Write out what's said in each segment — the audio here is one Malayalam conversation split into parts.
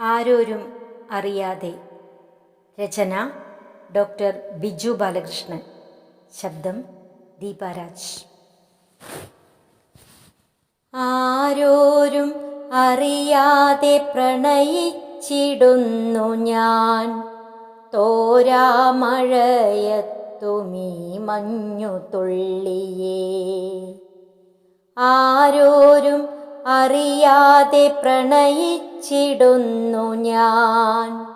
ആരോരും അറിയാതെ. രചന ഡോക്ടർ ബിജു ബാലകൃഷ്ണൻ. ശബ്ദം ദീപാരാജ് ആരോരും അറിയാതെ പ്രണയിച്ചിടുന്നു ഞാൻ. തോരാമഴയത്തുമീ മഞ്ഞു തുള്ളിയേ. ആരോരും അറിയാതെ പ്രണയിച്ചിടുന്നു ഞാൻ.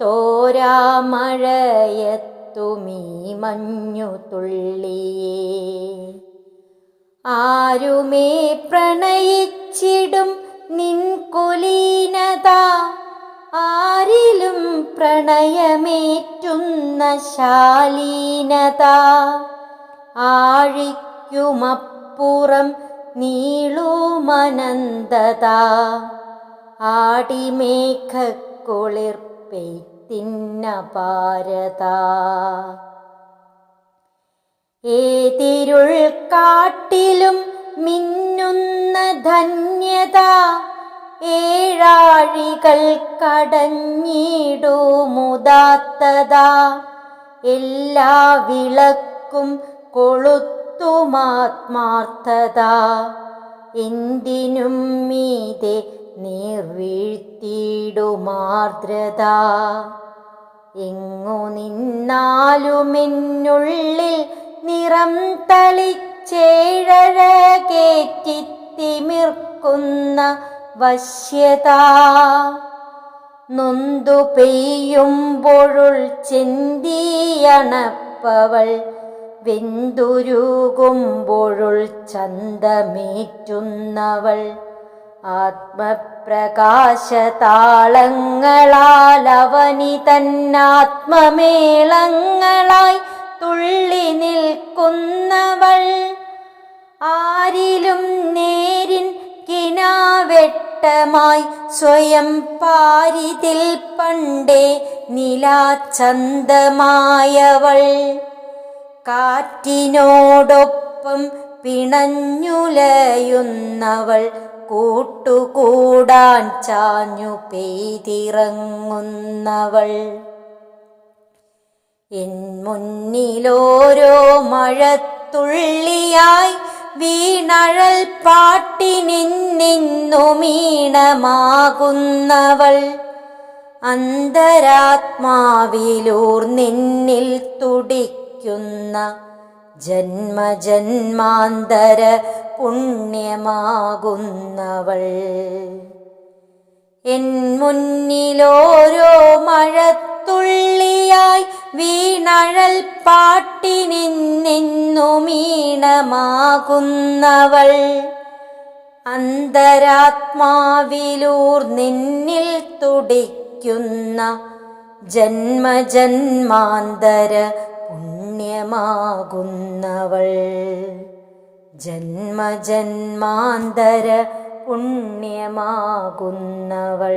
തോരാമഴയത്തുമീ മഞ്ഞു തുള്ളിയേ. ആരുമേ പ്രണയിച്ചിടും നിൻ കുലീനത? ആരിലും പ്രണയമേറ്റുന്ന ശാലീനത? ആഴിക്കുമപ്പുറം നീളുമനന്തത. ആടിമേഘക്കുളിർപ്പെയ്ത്തിന്നപാരത പെയ്ത്തിന്ന പാരത ഏതിരുൾ കാട്ടിലും മിന്നുന്ന ധന്യത ഏഴാഴികൾ കടഞ്ഞിടുമുദാത്തത. എല്ലാ വിളക്കും കൊളുത്തുമാത്മാർത്ഥത എന്തിനും മീതെ നീർവീഴ്ത്തിയിടുമാർദ്രത. എങ്ങു നിന്നാലുമെന്നുള്ളിൽ നിറം തളിച്ചേഴകേറ്റിത്തിമിർക്കുന്ന വശ്യത. നൊന്തു പെയ്യുമ്പോഴുൾ ചെന്തിയണപ്പവൾ വെന്തുരുകുമ്പോഴുൾ ചന്തമേറ്റുന്നവൾ. ആത്മപ്രകാശതാളങ്ങളാൽ അവനി തന്നാത്മമേളങ്ങളായി തുള്ളി നിൽക്കുന്നവൾ. ആരിലും നേരിൻ കിനാവെട്ടമായി സ്വയം പാരിതിൽ പണ്ടേ നിലാചന്തമായവൾ. കാറ്റിനോടൊപ്പം പിണഞ്ഞുലയുന്നവൾ കൂട്ടുകൂടാൻ ചാഞ്ഞു പെയ്തിറങ്ങുന്നവൾ. എൻ മുന്നിലോരോ മഴത്തുള്ളിയായി വീണഴൽ പാട്ടിനിന്നു മീണമാകുന്നവൾ. അന്തരാത്മാവിലൂർ നിന്നിൽ തുടിക്കുന്ന ജന്മജന്മാന്തര പുണ്യമാകുന്നവൾ. എൻ മുന്നിലോരോ മഴത്തുള്ളിയായി വീണഴൽ പാട്ടിനിന്നു മീണമാകുന്നവൾ. അന്തരാത്മാവിലൂർ നിന്നിൽ തുടിക്കുന്ന ജന്മജന്മാന്തര പുണ്യമാകുന്നവൾ. ജന്മജന്മാന്തര പുണ്യമാകുന്നവൾ.